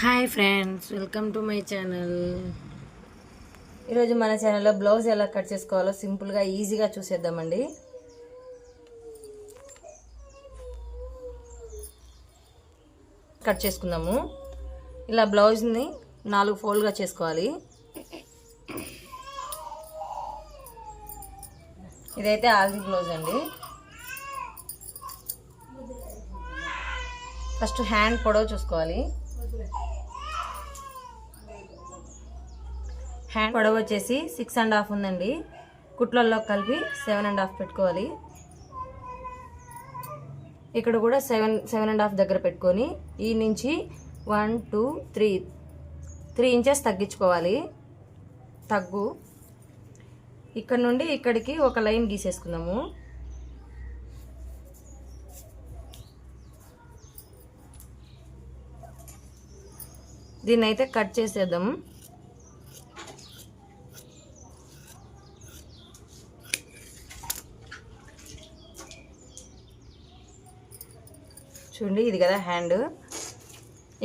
Hi friends welcome to my channel. ఈరోజు మన ఛానల్లో బ్లౌజ్ ఎలా కట్ చేసుకోవాలో సింపుల్గా ఈజీగా చూసేద్దామండి. కట్ చేసుకుందాము. ఇలా బ్లౌజ్ని నాలుగు ఫోల్డ్గా చేసుకోవాలి. ఇదైతే ఆల్ది బ్లౌజ్ అండి. ఫస్ట్ హ్యాండ్ పొడవు చూసుకోవాలి. హ్యాండ్ పొడవు వచ్చేసి సిక్స్ అండ్ హాఫ్ ఉందండి. కుట్లల్లో కలిపి సెవెన్ అండ్ హాఫ్ పెట్టుకోవాలి. ఇక్కడ కూడా సెవెన్ సెవెన్ అండ్ హాఫ్ దగ్గర పెట్టుకొని ఈ నుంచి one two three three inches తగ్గించుకోవాలి. తగ్గు. ఇక్కడ నుండి ఇక్కడికి ఒక లైన్ గీసేసుకున్నాము దీన్ని అయితే కట్ చేసేద్దాం. చూడండి ఇది కదా హ్యాండ్.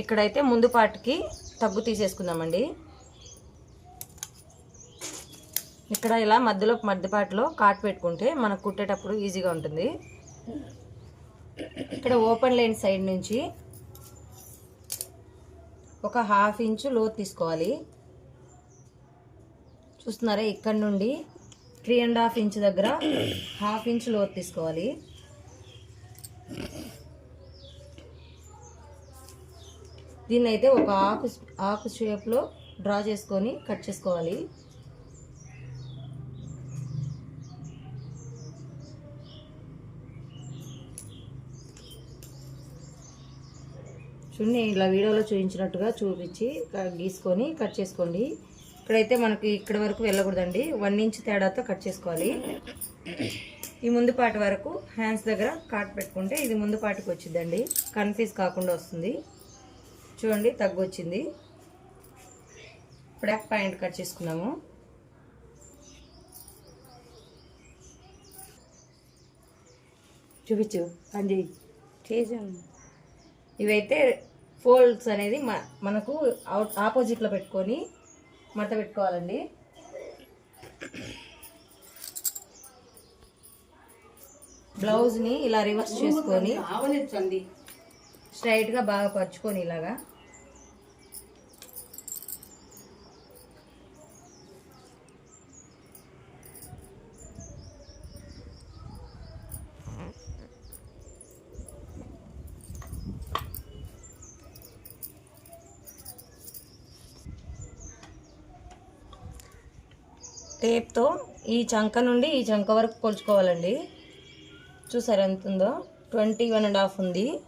ఇక్కడైతే ముందు పార్ట్కి తగ్గు తీసేసుకుందామండి. ఇక్కడ ఇలా మధ్యలో మధ్యపాటిలో కాట్ పెట్టుకుంటే మనకు కుట్టేటప్పుడు ఈజీగా ఉంటుంది. ఇక్కడ ఓపెన్ లైన్ సైడ్ నుంచి ఒక హాఫ్ ఇంచు లోతు తీసుకోవాలి. చూస్తున్నారా ఇక్కడ నుండి త్రీ అండ్ హాఫ్ ఇంచ్ దగ్గర హాఫ్ ఇంచ్ లోతు తీసుకోవాలి. దీన్నైతే ఒక ఆకు ఆకు షేప్లో డ్రా చేసుకొని కట్ చేసుకోవాలి. చూడండి ఇలా వీడియోలో చూపించినట్టుగా చూపించి గీసుకొని కట్ చేసుకోండి. ఇక్కడైతే మనకి ఇక్కడ వరకు వెళ్ళకూడదండి. వన్ ఇంచ్ తేడాతో కట్ చేసుకోవాలి. ఈ ముందు పాటి వరకు హ్యాండ్స్ దగ్గర కాట్ పెట్టుకుంటే ఇది ముందు పాటికి వచ్చిందండి కన్ఫ్యూజ్ కాకుండా వస్తుంది. చూడండి తగ్గు వచ్చింది బ్యాక్ పాయింట్ కట్ చేసుకున్నాము. చూపించు అంజయ్. చేసాను ఇవైతే ఫోల్డ్స్ అనేది మ- మనకు అవుట్ ఆపోజిట్లో పెట్టుకొని మడత పెట్టుకోవాలండి. బ్లౌజ్ని ఇలా రివర్స్ చేసుకొని స్ట్రైట్గా బాగా పరుచుకొని ఇలాగా టేప్తో ఈ చంక నుండి ఈ చంక వరకు కొలుచుకోవాలండి. చూసారు ఎంత ఉందో? ట్వంటీ వన్ అండ్ హాఫ్ ఉంది.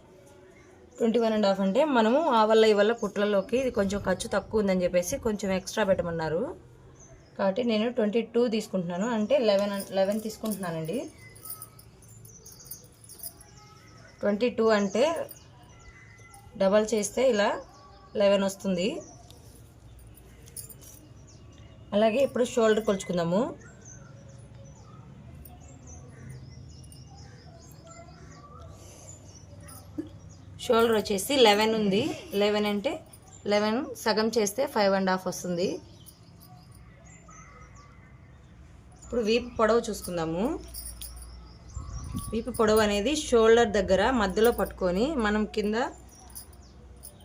ట్వంటీ వన్ అండ్ హాఫ్ అంటే మనము ఆ వల్ల ఈ వల్ల కుట్లలోకి ఇది కొంచెం ఖర్చు తక్కువ ఉందని చెప్పేసి కొంచెం ఎక్స్ట్రా పెట్టమన్నారు. కాబట్టి నేను ట్వంటీ టూ తీసుకుంటున్నాను. అంటే లెవెన్ లెవెన్ తీసుకుంటున్నానండి. ట్వంటీ టూ అంటే డబల్ చేస్తే ఇలా లెవెన్ వస్తుంది. అలాగే ఇప్పుడు షోల్డర్ కొలుచుకుందాము. షోల్డర్ వచ్చేసి లెవెన్ ఉంది. లెవెన్ అంటే లెవెన్ సగం చేస్తే ఫైవ్ అండ్ హాఫ్ వస్తుంది. ఇప్పుడు వీపు పొడవు చూసుకుందాము. వీపు పొడవు అనేది షోల్డర్ దగ్గర మధ్యలో పట్టుకొని మనం కింద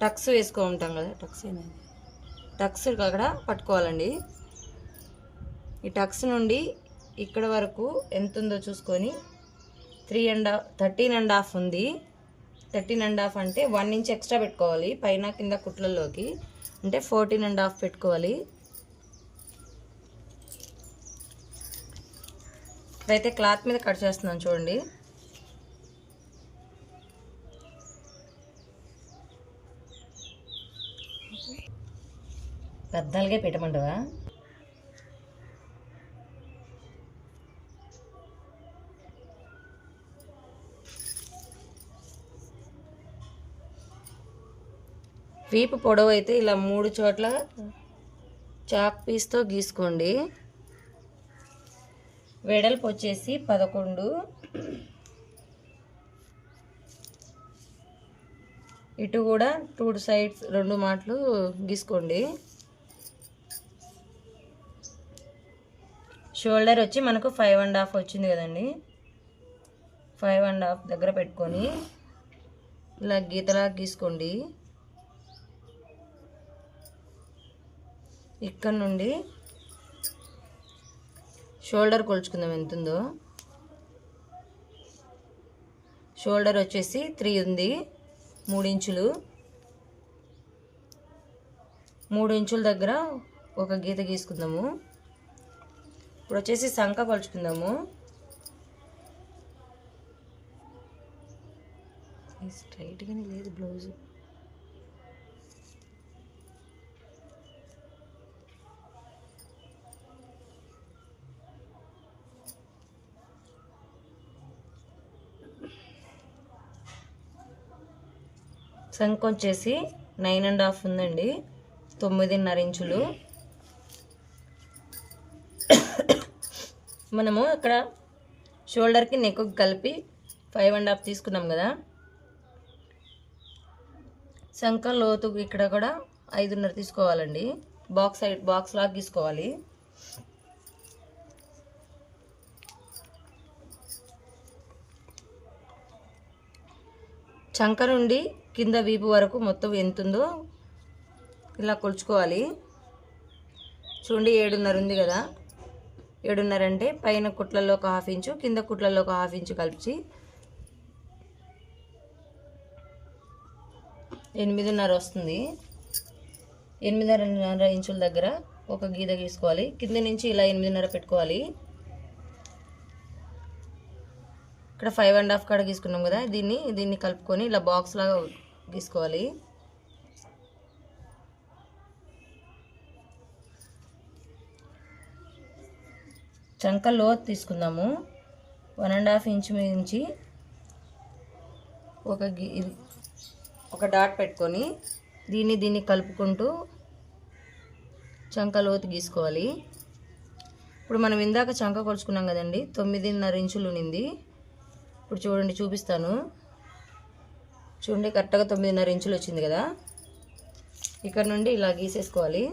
టక్స్ వేసుకో ఉంటాం కదా. టక్స్ అనేది టక్స్ అక్కడ పట్టుకోవాలండి. ఈ టక్స్ నుండి ఇక్కడ వరకు ఎంత ఉందో చూసుకొని three and thirteen and half ఉంది. థర్టీన్ అండ్ హాఫ్ అంటే వన్ ఇంచ్ ఎక్స్ట్రా పెట్టుకోవాలి. పైన కింద కుట్లలోకి అంటే ఫోర్టీన్ అండ్ హాఫ్ పెట్టుకోవాలి. ఇప్పుడైతే క్లాత్ మీద కట్ చేస్తున్నాను చూడండి. పెద్దలుగా పెట్టమంటావా? వీపు పొడవు అయితే ఇలా మూడు చోట్ల చాక్ పీస్తో గీసుకోండి. వెడల్పు వచ్చేసి పదకొండు. ఇటు కూడా టూ సైడ్స్ రెండు మాటలు గీసుకోండి. షోల్డర్ వచ్చి మనకు ఫైవ్ అండ్ హాఫ్ వచ్చింది కదండి. ఫైవ్ అండ్ హాఫ్ దగ్గర పెట్టుకొని ఇలా గీతలా గీసుకోండి. ఇక్కడ నుండి షోల్డర్ కొలుచుకుందాం ఎంత ఉందో షోల్డర్ వచ్చేసి త్రీ ఉంది మూడు ఇంచులు. మూడు ఇంచుల దగ్గర ఒక గీత గీసుకుందాము. ఇప్పుడు వచ్చేసి సంఖ కొలుచుకుందాము. స్ట్రైట్గానే లేదు బ్లౌజ్. సంఖ వచ్చేసి నైన్ అండ్ హాఫ్ ఉందండి. తొమ్మిదిన్నర ఇంచులు. మనము ఇక్కడ షోల్డర్కి నెక్ కలిపి ఫైవ్ అండ్ హాఫ్ తీసుకున్నాం కదా. శంఖ లోతు ఇక్కడ కూడా ఐదున్నర తీసుకోవాలండి. బాక్స్ సైడ్ బాక్స్ లాగా తీసుకోవాలి. చంక నుండి కింద వీపు వరకు మొత్తం ఎంత ఉందో ఇలా కొలుచుకోవాలి. చూడండి ఏడున్నర ఉంది కదా. ఏడున్నర అంటే పైన కుట్లలో ఒక హాఫ్ ఇంచు కింద కుట్లలో ఒక హాఫ్ ఇంచు కలిపి ఎనిమిదిన్నర వస్తుంది. ఎనిమిదిన్నర ఇంచుల దగ్గర ఒక గీత గీసుకోవాలి. కింద నుంచి ఇలా ఎనిమిదిన్నర పెట్టుకోవాలి. ఇక్కడ ఫైవ్ అండ్ హాఫ్ కాడ గీసుకున్నాం కదా దీన్ని దీన్ని కలుపుకొని ఇలా బాక్స్ లాగా గీసుకోవాలి చంక లోతు తీసుకుందాము. వన్ అండ్ హాఫ్ ఇంచ్ నుంచి ఒక ఒక డాట్ పెట్టుకొని దీన్ని దీన్ని కలుపుకుంటూ చంక లోతు గీసుకోవాలి. ఇప్పుడు మనం ఇందాక చంక కొలుచుకున్నాం కదండి తొమ్మిదిన్నర ఇంచులు నింది ఇప్పుడు చూడండి చూపిస్తాను. చూడండి కరెక్ట్గా తొమ్మిదిన్నర ఇంచులు వచ్చింది కదా. ఇక్కడ నుండి ఇలా గీసేసుకోవాలి.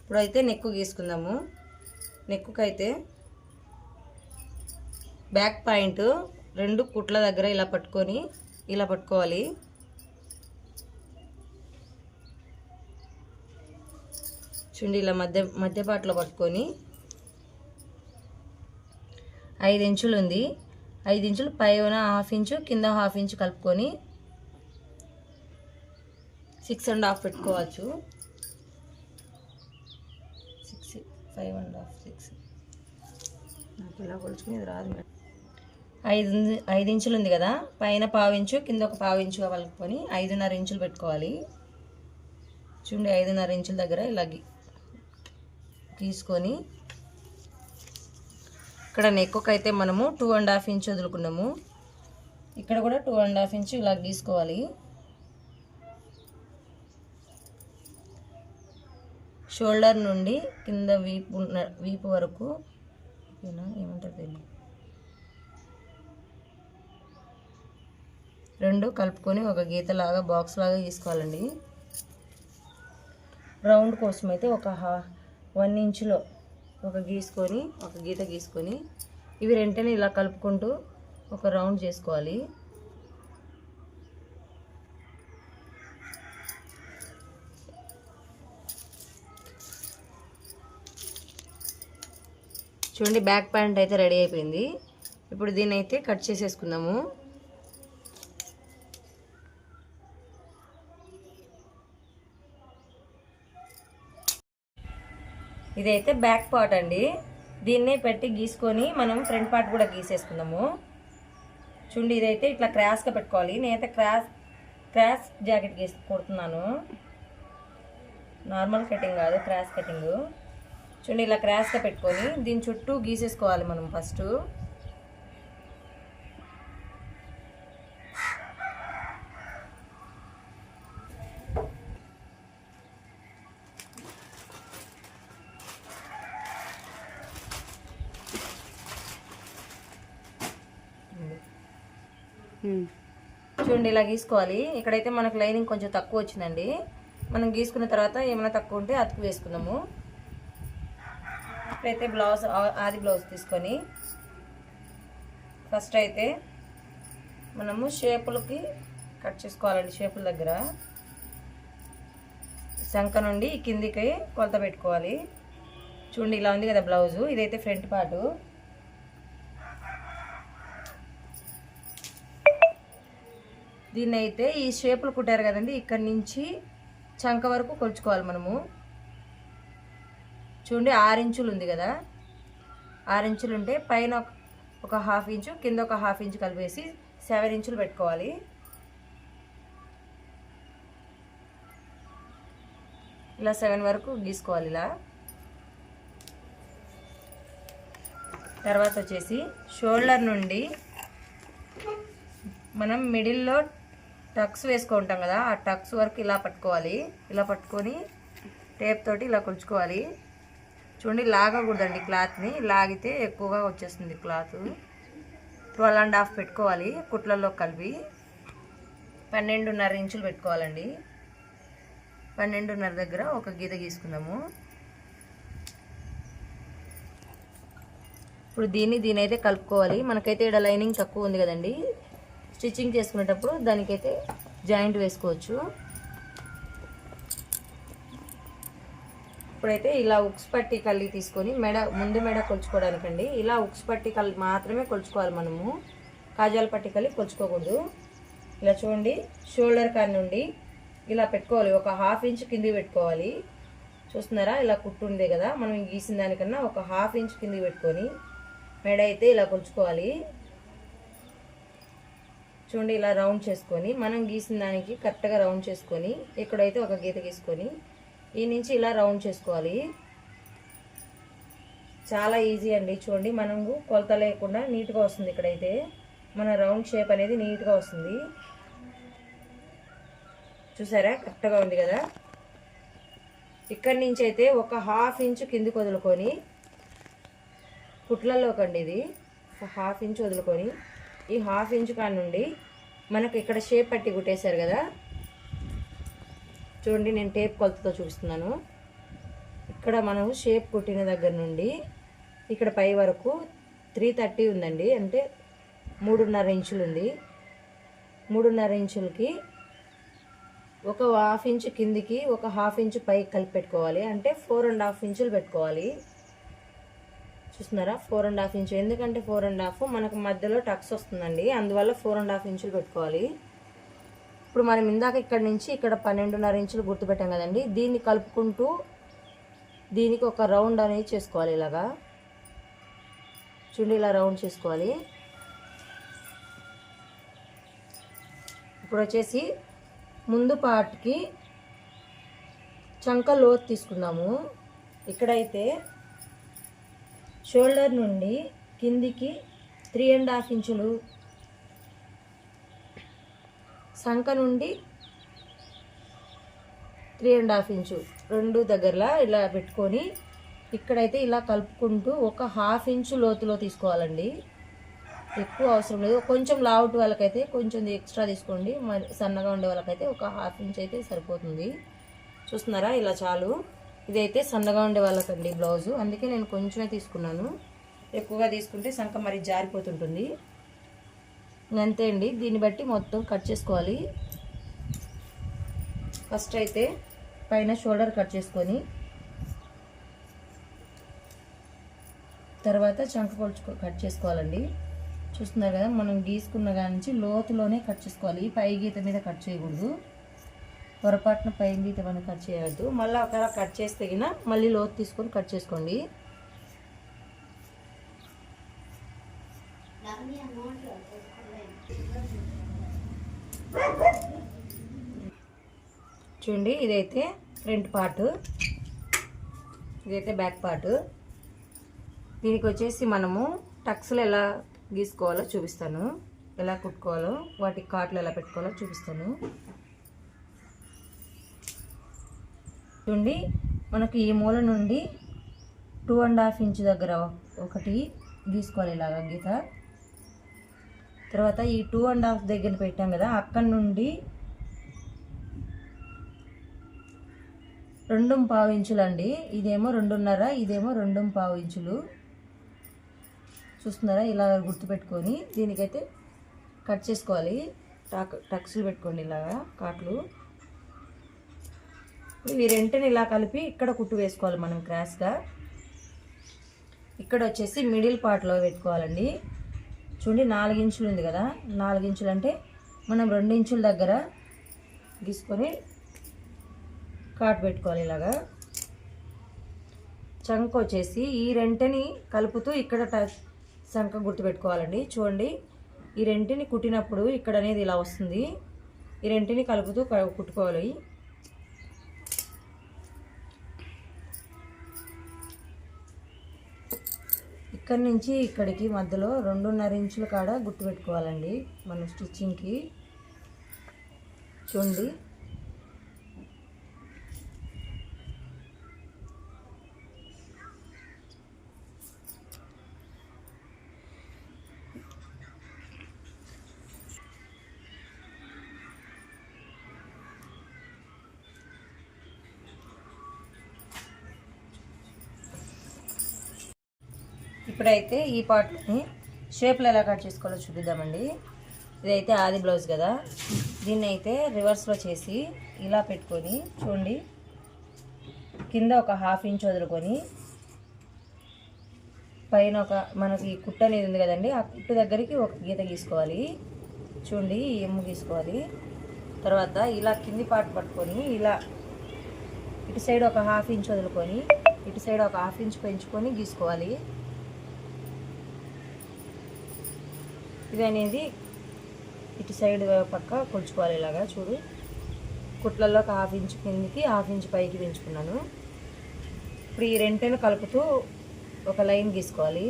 ఇప్పుడైతే నెక్కు గీసుకుందాము. నెక్కుకైతే బ్యాక్ పాయింట్ రెండు కుట్ల దగ్గర ఇలా పట్టుకొని ఇలా పట్టుకోవాలి. చూడండి ఇలా మధ్య మధ్యపాట్లో పట్టుకొని ఐదు ఇంచులు ఉంది ఐదు ఇంచులు పైన హాఫ్ ఇంచు కింద హాఫ్ ఇంచు కలుపుకొని సిక్స్ అండ్ హాఫ్ పెట్టుకోవచ్చు. Six five and half six. నాకు ఇలా కొలుచుకుని ఇది రాదు మేడం. ఐదు ఐదు ఇంచులు ఉంది కదా పైన పావు ఇంచు కింద ఒక పావు ఇంచు కలుపుకొని ఐదున్నర ఇంచులు పెట్టుకోవాలి. చూడండి ఐదున్నర ఇంచుల దగ్గర ఇలా తీసుకొని గీసుకొని ఇక్కడ నెక్కుకి అయితే మనము టూ అండ్ హాఫ్ ఇంచ్ వదులుకున్నాము. ఇక్కడ కూడా టూ అండ్ హాఫ్ ఇంచ్ ఇలా గీసుకోవాలి. షోల్డర్ నుండి కింద వీపు ఉన్న- వీపు వరకు ఓకేనా? ఏమంటారు దీన్ని? రెండు కలుపుకొని ఒక గీత లాగా బాక్స్ లాగా తీసుకోవాలండి రౌండ్ కోసం అయితే ఒక హా వన్ ఇంచులో ఒక గీసుకొని ఒక గీత గీసుకొని ఇవి రెంటనే ఇలా కలుపుకుంటూ ఒక రౌండ్ చేసుకోవాలి. చూడండి బ్యాక్ ప్యాంట్ అయితే రెడీ అయిపోయింది. ఇప్పుడు దీన్ని అయితే కట్ చేసేసుకుందాము. ఇదైతే బ్యాక్ పార్ట్ అండి. దీన్నే పెట్టి గీసుకొని మనం ఫ్రంట్ పార్ట్ కూడా గీసేసుకుందాము. చూడండి ఇదైతే ఇట్లా క్రాస్గా పెట్టుకోవాలి. నేనైతే క్రాస్ క్రాస్ జాకెట్ గీసి కుడుతున్నాను. నార్మల్ కటింగ్ కాదు క్రాస్ కటింగ్. చూడండి ఇలా క్రాస్గా పెట్టుకొని దీని చుట్టూ గీసేసుకోవాలి మనం ఫస్ట్. చూడండి ఇలా గీసుకోవాలి. ఇక్కడైతే మనకు లైనింగ్ కొంచెం తక్కువ వచ్చిందండి. మనం గీసుకున్న తర్వాత ఏమైనా తక్కువ ఉంటే అతుకు వేసుకుందాము. ఇప్పుడైతే బ్లౌజ్ ఆది బ్లౌజ్ తీసుకొని ఫస్ట్ అయితే మనము షేపులకి కట్ చేసుకోవాలండి షేపుల దగ్గర. శంఖ నుండి కిందికి కొలత పెట్టుకోవాలి. చూడండి ఇలా ఉంది కదా బ్లౌజు. ఇదైతే ఫ్రంట్ పార్టు. దీన్ని అయితే ఈ షేపులు కుట్టారు కదండి ఇక్కడి నుంచి చంక వరకు కొలుచుకోవాలి మనము. చూడండి ఆరు ఇంచులు ఉంది కదా. ఆరు ఇంచులు ఉంటే పైన ఒక- ఒక హాఫ్ ఇంచు కింద ఒక హాఫ్ ఇంచు కలిపేసి సెవెన్ ఇంచులు పెట్టుకోవాలి. ఇలా సెవెన్ వరకు గీసుకోవాలి ఇలా. తర్వాత వచ్చేసి షోల్డర్ నుండి మనం మిడిల్లో టక్స్ వేసుకుంటాం కదా ఆ టక్స్ వరకు ఇలా పట్టుకోవాలి. ఇలా పట్టుకొని టేప్ తోటి ఇలా కొలుచుకోవాలి. చూడండి లాగకూడదండి క్లాత్ని. లాగితే ఎక్కువగా వచ్చేస్తుంది క్లాత్. ట్వెల్వ్ అండ్ హాఫ్ పెట్టుకోవాలి కుట్లలో కలిపి. పన్నెండున్నర ఇంచులు పెట్టుకోవాలండి. పన్నెండున్నర దగ్గర ఒక గీత గీసుకుందాము. ఇప్పుడు దీన్ని దీని అయితే కలుపుకోవాలి. మనకైతే ఇక్కడ లైనింగ్ తక్కువ ఉంది కదండి. స్టిచ్చింగ్ చేసుకునేటప్పుడు దానికైతే జాయింట్ వేసుకోవచ్చు. ఇప్పుడైతే ఇలా ఉక్స్ పట్టి కల్లి తీసుకొని మెడ ముందు మెడ కొలుచుకోవడానికండి. ఇలా ఉక్స్ పట్టి కల్లి మాత్రమే కొలుచుకోవాలి మనము. కాజాల పట్టి కల్లి కొలుచుకోకూడదు. ఇలా చూడండి షోల్డర్ కాడి నుండి ఇలా పెట్టుకోవాలి. ఒక హాఫ్ ఇంచ్ కింది పెట్టుకోవాలి. చూస్తున్నారా? ఇలా కుట్టు ఉంది కదా? మనం గీసిన దానికన్నా ఒక హాఫ్ ఇంచ్ కింది పెట్టుకొని మెడ అయితే ఇలా కొలుచుకోవాలి. చూడండి ఇలా రౌండ్ చేసుకొని మనం గీసిన దానికి కరెక్ట్గా రౌండ్ చేసుకొని ఇక్కడైతే ఒక గీత గీసుకొని ఈ నుంచి ఇలా రౌండ్ చేసుకోవాలి. చాలా ఈజీ అండి. చూడండి మనము కొలత లేకుండా నీట్గా వస్తుంది ఇక్కడైతే. మన రౌండ్ షేప్ అనేది నీట్గా వస్తుంది. చూసారా? కరెక్ట్గా ఉంది కదా? ఇక్కడి నుంచి అయితే ఒక హాఫ్ ఇంచ్ కిందికి వదులుకొని కుట్లలోకండి ఇది. హాఫ్ ఇంచ్ వదులుకొని ఈ హాఫ్ ఇంచ్ కాడ నుండి మనకు ఇక్కడ షేప్ పట్టి కుట్టేశారు కదా. చూడండి నేను టేప్ కొలతతో చూపిస్తున్నాను. ఇక్కడ మనం షేప్ కుట్టిన దగ్గర నుండి ఇక్కడ పై వరకు త్రీ థర్టీ ఉందండి. అంటే మూడున్నర ఇంచులు ఉంది. మూడున్నర ఇంచులకి ఒక హాఫ్ ఇంచు కిందికి ఒక హాఫ్ ఇంచు పైకి కలిపి పెట్టుకోవాలి. అంటే ఫోర్ అండ్ హాఫ్ ఇంచులు పెట్టుకోవాలి. చూస్తున్నారా? Four and half inch. ఎందుకంటే ఫోర్ అండ్ హాఫ్ మనకు మధ్యలో టక్స్ వస్తుందండి. అందువల్ల ఫోర్ అండ్ హాఫ్ ఇంచులు పెట్టుకోవాలి. ఇప్పుడు మనం ఇందాక ఇక్కడ నుంచి ఇక్కడ పన్నెండున్నర ఇంచులు గుర్తుపెట్టాం కదండి. దీన్ని కలుపుకుంటూ దీనికి ఒక రౌండ్ అనేది చేసుకోవాలి ఇలాగా. చూడండి ఇలా రౌండ్ చేసుకోవాలి. ఇప్పుడు వచ్చేసి ముందు పార్ట్కి చంక లోతు తీసుకుందాము. ఇక్కడైతే షోల్డర్ నుండి కిందికి త్రీ అండ్ హాఫ్ ఇంచులు సంక నుండి త్రీ అండ్ హాఫ్ ఇంచు రెండు దగ్గరలా ఇలా పెట్టుకొని ఇక్కడైతే ఇలా కలుపుకుంటూ ఒక హాఫ్ ఇంచు లోతులో తీసుకోవాలండి. ఎక్కువ అవసరం లేదు. కొంచెం లావుట్ వాళ్ళకైతే కొంచెం ఎక్స్ట్రా తీసుకోండి. మరి సన్నగా ఉండే వాళ్ళకైతే ఒక హాఫ్ ఇంచ్ అయితే సరిపోతుంది. చూస్తున్నారా? ఇలా చాలు. ఇదైతే సన్నగా ఉండే వాళ్ళకండి బ్లౌజు. అందుకే నేను కొంచెమే తీసుకున్నాను. ఎక్కువగా తీసుకుంటే సంక మరి జారిపోతుంటుంది. అంతే అండి. దీన్ని బట్టి మొత్తం కట్ చేసుకోవాలి. ఫస్ట్ అయితే పైన షోల్డర్ కట్ చేసుకొని తర్వాత చంక కొలుచుకో కట్ చేసుకోవాలండి. చూస్తున్నారు కదా మనం గీసుకున్న కాడి నుంచి లోతులోనే కట్ చేసుకోవాలి. పై గీత మీద కట్ చేయకూడదు. పొరపాటున పై గీత కట్ చేయవద్దు మళ్ళీ ఒకవేళ కట్ చేస్తే గిన మళ్ళీ లోతు తీసుకొని కట్ చేసుకోండి. చూడండి ఇదైతే ఫ్రంట్ పార్ట్. ఇదైతే బ్యాక్ పార్ట్. దీనికి వచ్చేసి మనము టక్స్లు ఎలా గీసుకోవాలో చూపిస్తాను. ఎలా కుట్టుకోవాలో వాటి కాట్లు ఎలా పెట్టుకోవాలో చూపిస్తాను. చూడండి మనకి ఈ మూల నుండి టూ అండ్ హాఫ్ ఇంచ్ దగ్గర ఒకటి గీసుకోవాలి ఇలాగా గీత. తర్వాత ఈ టూ అండ్ హాఫ్ దగ్గర పెట్టాం కదా అక్కడ నుండి రెండు పావు ఇంచులు అండి ఇదేమో రెండున్నర ఇదేమో రెండు పావు ఇంచులు. చూస్తున్నారా? ఇలా గుర్తుపెట్టుకొని దీనికైతే కట్ చేసుకోవాలి. టక్ టక్స్లు పెట్టుకోండి ఇలాగా కాట్లు. ఇవి రెంటిని ఇలా కలిపి ఇక్కడ కుట్టు వేసుకోవాలి మనం క్రాస్గా. ఇక్కడ వచ్చేసి మిడిల్ పార్ట్లో పెట్టుకోవాలండి. చూడండి నాలుగించులు ఉంది కదా. నాలుగించులు అంటే మనం రెండు ఇంచుల దగ్గర గీసుకొని కాటు పెట్టుకోవాలి ఇలాగా. చంక వచ్చేసి ఈ రెంటిని కలుపుతూ ఇక్కడ ట- చంక గుర్తు పెట్టుకోవాలండి. చూడండి ఈ రెంటిని కుట్టినప్పుడు ఇక్కడ అనేది ఇలా వస్తుంది. ఈ రెంటిని కలుపుతూ కుట్టుకోవాలి. ఇక్కడి నుంచి ఇక్కడికి మధ్యలో రెండున్నర ఇంచుల కాడ గుర్తు పెట్టుకోవాలండి మన స్టిచ్చింగ్కి. చూడండి. ఇప్పుడైతే ఈ పార్ట్ని షేప్లు ఎలా కట్ చేసుకోవాలో చూపిద్దామండి. ఇదైతే ఆది బ్లౌజ్ కదా. దీన్ని అయితే రివర్స్లో చేసి ఇలా పెట్టుకొని చూడండి. కింద ఒక హాఫ్ ఇంచ్ వదులుకొని పైన ఒక మనకి కుట్ట అనేది ఉంది కదండి ఆ కుట్టు దగ్గరికి ఒక గీత గీసుకోవాలి. చూడండి ఎమ్ము గీసుకోవాలి. తర్వాత ఇలా కింది పార్ట్ పట్టుకొని ఇలా ఇటు సైడ్ ఒక హాఫ్ ఇంచ్ వదులుకొని ఇటు సైడ్ ఒక హాఫ్ ఇంచ్ పెంచుకొని గీసుకోవాలి. ఇది అనేది ఇటు సైడ్ పక్క కొలుచుకోవాలి ఇలాగా చూడు. కుట్లలో ఒక హాఫ్ ఇంచ్ కిందికి హాఫ్ ఇంచ్ పైకి పెంచుకున్నాను. ఇప్పుడు ఈ రెంటను కలుపుతూ ఒక లైన్ గీసుకోవాలి.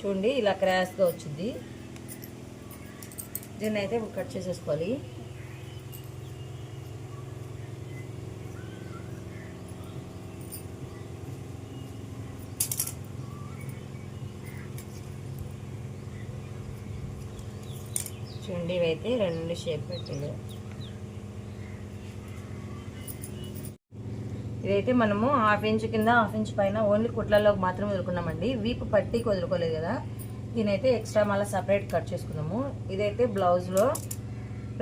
చూడండి ఇలా క్రాస్గా వచ్చింది. దీన్ని అయితే ఇప్పుడు కట్ చేసేసుకోవాలి. చూడండి ఇవైతే రెండు షేప్ పెట్టింది ఇదైతే మనము హాఫ్ ఇంచ్ కింద హాఫ్ ఇంచ్ పైన ఓన్లీ కుట్లలో మాత్రం వదులుకున్నామండి. వీపు పట్టీకి వదులుకోలేదు కదా. దీనైతే ఎక్స్ట్రా మళ్ళీ సపరేట్ కట్ చేసుకున్నాము ఇదైతే బ్లౌజ్లో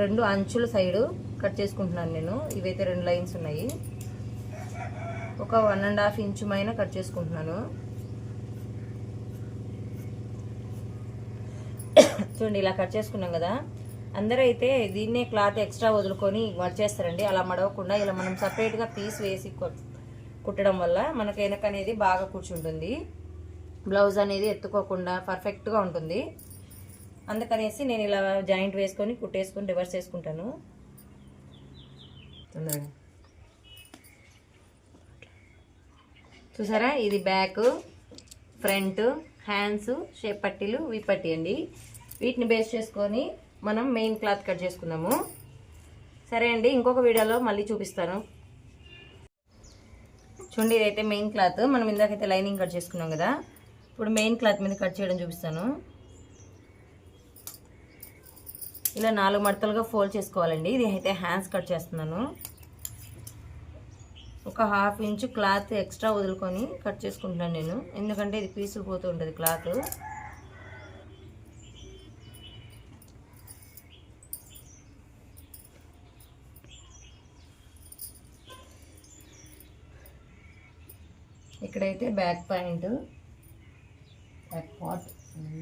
రెండు అంచుల సైడు కట్ చేసుకుంటున్నాను నేను. ఇవైతే రెండు లైన్స్ ఉన్నాయి. ఒక వన్ అండ్ హాఫ్ ఇంచు పైన కట్ చేసుకుంటున్నాను. చూడండి ఇలా కట్ చేసుకున్నాం కదా. అందరూ అయితే దీన్నే క్లాత్ ఎక్స్ట్రా వదులుకొని మడిచేస్తారండి అలా మడవకుండా ఇలా మనం సపరేట్గా పీస్ వేసి కుట్టడం వల్ల మనకు వెనక అనేది బాగా కూర్చుంటుంది. బ్లౌజ్ అనేది ఎత్తుకోకుండా పర్ఫెక్ట్గా ఉంటుంది. అందుకనేసి నేను ఇలా జాయింట్ వేసుకొని కుట్టేసుకొని రివర్స్ వేసుకుంటాను. తొందరగా చూసారా? ఇది బ్యాక్ ఫ్రంట్ హ్యాండ్స్ షేప్ పట్టీలు వీ పట్టీ అండి. వీటిని బేస్ చేసుకొని మనం మెయిన్ క్లాత్ కట్ చేసుకుందాము. సరే అండి ఇంకొక వీడియోలో మళ్ళీ చూపిస్తాను. చూడండి ఇదైతే మెయిన్ క్లాత్ మనం ఇందాకైతే లైనింగ్ కట్ చేసుకున్నాం కదా. ఇప్పుడు మెయిన్ క్లాత్ మీద కట్ చేయడం చూపిస్తాను. ఇలా నాలుగు మడతలుగా ఫోల్డ్ చేసుకోవాలండి. ఇది అయితే హ్యాండ్స్ కట్ చేస్తున్నాను. ఒక హాఫ్ ఇంచు క్లాత్ ఎక్స్ట్రా వదులుకొని కట్ చేసుకుంటున్నాను నేను. ఎందుకంటే ఇది పీసులు పోతూ ఉంటుంది క్లాత్ ఇక్కడైతే back point. Back part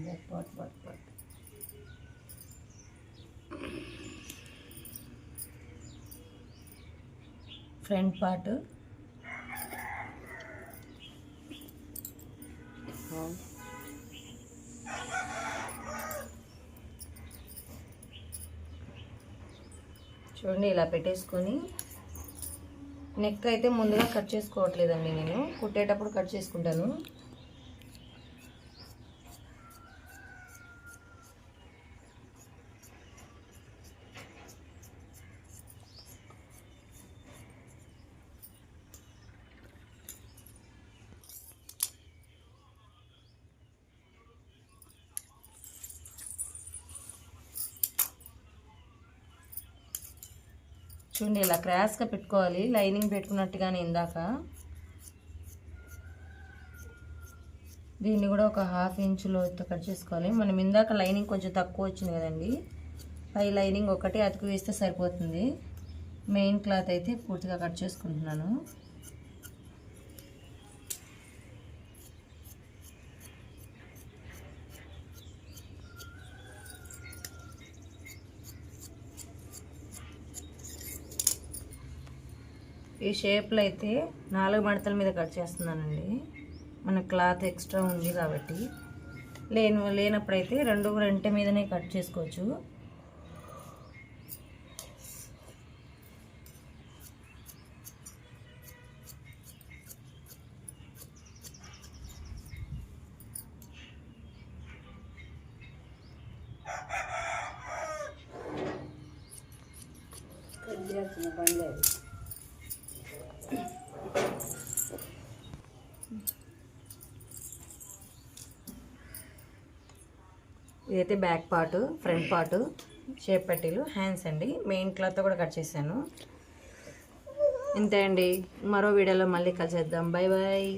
back part back part front part చూడండి ఇలా పెట్టేసుకొని నెక్ అయితే ముందుగా కట్ చేసుకోవట్లేదండి నేను. కుట్టేటప్పుడు కట్ చేసుకుంటాను. చూడండి ఇలా క్రాస్గా పెట్టుకోవాలి. లైనింగ్ పెట్టుకున్నట్టుగానే ఇందాక. దీన్ని కూడా ఒక హాఫ్ ఇంచ్ లోతు కట్ చేసుకోవాలి. మనం ఇందాక లైనింగ్ కొంచెం తక్కువ వచ్చింది కదండి. పై లైనింగ్ ఒకటి అతుకు వేస్తే సరిపోతుంది. మెయిన్ క్లాత్ అయితే పూర్తిగా కట్ చేసుకుంటున్నాను. ఈ షేప్లో అయితే నాలుగు మడతల మీద కట్ చేస్తున్నానండి. మన క్లాత్ ఎక్స్ట్రా ఉంది కాబట్టి. లేని లేనప్పుడైతే రెండు రెంట మీదనే కట్ చేసుకోవచ్చు. ఇదైతే back part front part shape పట్టీలు హ్యాండ్స్ అండి. మెయిన్ క్లాత్ కూడా కట్ చేశాను. ఇంతే అండి. మరో వీడియోలో మళ్ళీ కలిసేద్దాం. Bye bye